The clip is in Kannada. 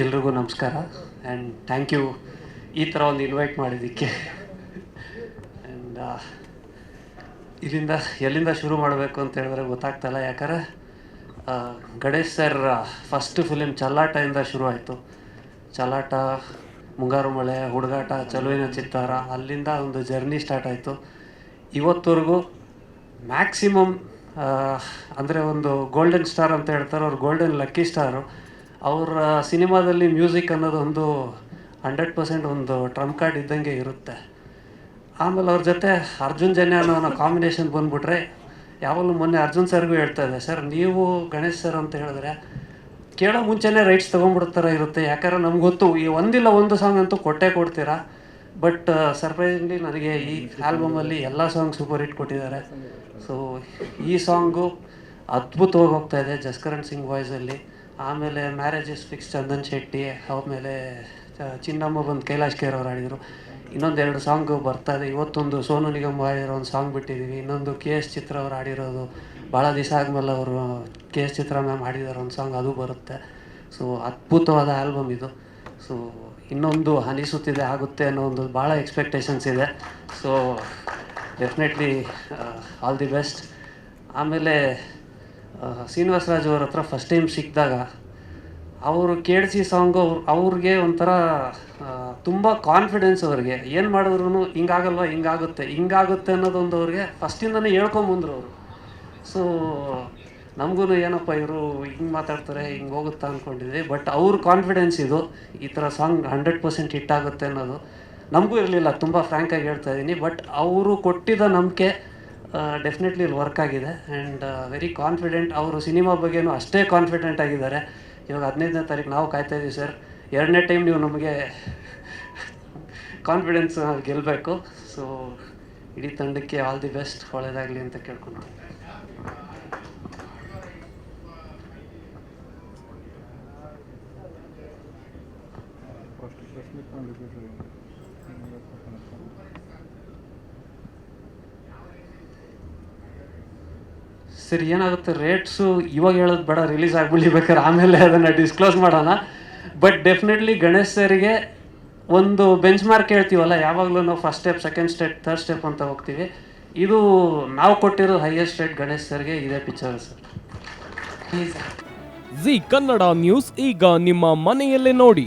ಎಲ್ರಿಗೂ ನಮಸ್ಕಾರ. ಆ್ಯಂಡ್ ಥ್ಯಾಂಕ್ ಯು ಈ ಥರ ಒಂದು ಇನ್ವೈಟ್ ಮಾಡಿದ್ದಕ್ಕೆ. ಆ್ಯಂಡ್ ಇಲ್ಲಿಂದ, ಎಲ್ಲಿಂದ ಶುರು ಮಾಡಬೇಕು ಅಂತ ಹೇಳಿದ್ರೆ ಗೊತ್ತಾಗ್ತಲ್ಲ ಯಾಕಂದರೆ ಗಣೇಶ್ ಸರ್ ಫಸ್ಟ್ ಫಿಲಿಮ್ ಚಲ್ಲಾಟದಿಂದ ಶುರು ಆಯಿತು. ಚಲ್ಲಾಟ, ಮುಂಗಾರು ಮಳೆ, ಹುಡುಗಾಟ, ಚಲುವಿನ ಚಿತ್ತಾರ, ಅಲ್ಲಿಂದ ಒಂದು ಜರ್ನಿ ಸ್ಟಾರ್ಟ್ ಆಯಿತು. ಇವತ್ತವರೆಗೂ ಮ್ಯಾಕ್ಸಿಮಮ್ ಅಂದರೆ ಒಂದು ಗೋಲ್ಡನ್ ಸ್ಟಾರ್ ಅಂತ ಹೇಳ್ತಾರೆ, ಅವ್ರು ಗೋಲ್ಡನ್ ಲಕ್ಕಿ ಸ್ಟಾರು ಅವರ ಸಿನಿಮಾದಲ್ಲಿ ಮ್ಯೂಸಿಕ್ ಅನ್ನೋದು ಒಂದು ಹಂಡ್ರೆಡ್ ಪರ್ಸೆಂಟ್ ಒಂದು ಟ್ರಂಪ್ ಕಾರ್ಡ್ ಇದ್ದಂಗೆ ಇರುತ್ತೆ. ಆಮೇಲೆ ಅವ್ರ ಜೊತೆ ಅರ್ಜುನ್ ಜನ್ಯ ಅನ್ನೋ ಕಾಂಬಿನೇಷನ್ ಬಂದುಬಿಟ್ರೆ, ಯಾವಾಗಲೂ ಮೊನ್ನೆ ಅರ್ಜುನ್ ಸರ್ಗೂ ಹೇಳ್ತಾ ಇದೆ ಸರ್, ನೀವು ಗಣೇಶ್ ಸರ್ ಅಂತ ಹೇಳಿದ್ರೆ ಕೇಳೋ ಮುಂಚೆನೇ ರೈಟ್ಸ್ ತೊಗೊಂಡ್ಬಿಡ್ತಾರ ಇರುತ್ತೆ. ಯಾಕಂದ್ರೆ ನಮ್ಗೆ ಗೊತ್ತು, ಈ ಒಂದಿಲ್ಲ ಒಂದು ಸಾಂಗ್ ಅಂತೂ ಕೊಟ್ಟೇ ಕೊಡ್ತೀರಾ? ಬಟ್ ಸರ್ಪ್ರೈಸಿಂಗ್ಲಿ ನನಗೆ ಈ ಆಲ್ಬಮಲ್ಲಿ ಎಲ್ಲ ಸಾಂಗ್ ಸೂಪರ್ ಹಿಟ್ ಕೊಟ್ಟಿದ್ದಾರೆ. ಸೊ ಈ ಸಾಂಗು ಅದ್ಭುತವಾಗಿ ಹೋಗ್ತಾ ಇದೆ ಜಸ್ಕರಣ್ ಸಿಂಗ್ ವಾಯ್ಸಲ್ಲಿ ಆಮೇಲೆ ಮ್ಯಾರೇಜಸ್ ಫಿಕ್ಸ್ ಚಂದನ್ ಶೆಟ್ಟಿ, ಆಮೇಲೆ ಚಿನ್ನಮ್ಮ ಬಂದು ಕೈಲಾಶ್ ಕೇರ್ ಅವ್ರು ಆಡಿದರು ಇನ್ನೊಂದು ಎರಡು ಸಾಂಗು ಬರ್ತಾ ಇದೆ. ಇವತ್ತೊಂದು ಸೋನು ನಿಗಮ್ ಆಡಿರೋ ಒಂದು ಸಾಂಗ್ ಬಿಟ್ಟಿದ್ದೀವಿ ಇನ್ನೊಂದು ಕೆ ಎಸ್ ಚಿತ್ರ ಅವ್ರು ಆಡಿರೋದು ಭಾಳ ದಿವಸ ಆದಮೇಲೆ ಅವರು ಕೆ ಎಸ್ ಚಿತ್ರ ಮ್ಯಾಮ್ ಆಡಿದಾರೆ ಒಂದು ಸಾಂಗ್ ಅದು ಬರುತ್ತೆ. ಸೊ ಅದ್ಭುತವಾದ ಆಲ್ಬಮ್ ಇದು. ಸೊ ಇನ್ನೊಂದು ಅನಿಸುತ್ತಿದೆ ಆಗುತ್ತೆ ಅನ್ನೋ ಒಂದು ಭಾಳ ಎಕ್ಸ್ಪೆಕ್ಟೇಷನ್ಸ್ ಇದೆ. So definitely all the best ಆಮೇಲೆ ಶ್ರೀನಿವಾಸರಾಜ್ ಶ್ರೀನಿವಾಸ್ ಅವ್ರ ಹತ್ರ ಫಸ್ಟ್ ಟೈಮ್ ಸಿಕ್ಕಿದಾಗ, ಅವರು ಕೇಳಿಸಿ ಸಾಂಗು ಅವ್ರು, ಅವ್ರಿಗೆ ಒಂಥರ ತುಂಬ ಕಾನ್ಫಿಡೆನ್ಸ್ ಅವ್ರಿಗೆ. ಏನು ಮಾಡಿದ್ರು ಹಿಂಗಾಗಲ್ವ, ಹಿಂಗಾಗುತ್ತೆ ಹಿಂಗಾಗುತ್ತೆ ಅನ್ನೋದೊಂದು ಅವ್ರಿಗೆ ಫಸ್ಟಿಂದನೇ ಹೇಳ್ಕೊಂಬಂದ್ರು ಅವರು. ಸೊ ನಮಗೂ ಏನಪ್ಪ ಇವರು ಹಿಂಗೆ ಮಾತಾಡ್ತಾರೆ, ಹಿಂಗೆ ಹೋಗುತ್ತಾ ಅಂದ್ಕೊಂಡಿದ್ವಿ ಬಟ್ ಅವ್ರ ಕಾನ್ಫಿಡೆನ್ಸ್ ಇದು, ಈ ಥರ ಸಾಂಗ್ ಹಂಡ್ರೆಡ್ ಪರ್ಸೆಂಟ್ ಹಿಟ್ ಆಗುತ್ತೆ ಅನ್ನೋದು ನಮಗೂ ಇರಲಿಲ್ಲ, ತುಂಬ ಫ್ರ್ಯಾಂಕಾಗಿ ಹೇಳ್ತಾ ಇದ್ದೀನಿ ಬಟ್ ಅವರು ಕೊಟ್ಟಿದ್ದ ನಂಬಿಕೆ ಡೆಫಿನೆಟ್ಲಿ ಇಲ್ಲಿ ವರ್ಕ್ ಆಗಿದೆ. ಆ್ಯಂಡ್ ವೆರಿ ಕಾನ್ಫಿಡೆಂಟ್ ಅವರು ಸಿನಿಮಾ ಬಗ್ಗೆನೂ ಅಷ್ಟೇ ಕಾನ್ಫಿಡೆಂಟ್ ಆಗಿದ್ದಾರೆ. ಇವಾಗ ಹದಿನೈದನೇ ತಾರೀಕು ನಾವು ಕಾಯ್ತಾ ಇದ್ದೀವಿ ಸರ್. ಎರಡನೇ ಟೈಮ್ ನೀವು ನಮಗೆ ಕಾನ್ಫಿಡೆನ್ಸ್ ಗೆಲ್ಲಬೇಕು ಸೊ ಇಡೀ ತಂಡಕ್ಕೆ ಆಲ್ ದಿ ಬೆಸ್ಟ್ ಒಳ್ಳೆಯದಾಗಲಿ ಅಂತ ಕೇಳ್ಕೊಂಡು ಸರ್, ಏನಾಗುತ್ತೆ? ರೇಟ್ಸು ಇವಾಗ ಹೇಳೋದು ಬೇಡ ರಿಲೀಸ್ ಆಗ್ಬಿಡ್ಲಿ ಬೇಕಾದ್ರೆ. ಆಮೇಲೆ ಅದನ್ನು ಡಿಸ್ಕ್ಲೋಸ್ ಮಾಡೋಣ. ಬಟ್ ಡೆಫಿನೆಟ್ಲಿ ಗಣೇಶ್ ಸರಿಗೆ ಒಂದು ಬೆಂಚ್ ಮಾರ್ಕ್ ಹೇಳ್ತೀವಲ್ಲ, ಯಾವಾಗಲೂ ನಾವು first step second step third step ಅಂತ ಹೋಗ್ತೀವಿ. ಇದು ನಾವು ಕೊಟ್ಟಿರೋ ಹೈಯೆಸ್ಟ್ ರೇಟ್ ಗಣೇಶ್ ಸರ್ಗೆ ಇದೇ picture sir. Zee Kannada news ಈಗ ನಿಮ್ಮ ಮನೆಯಲ್ಲೇ ನೋಡಿ.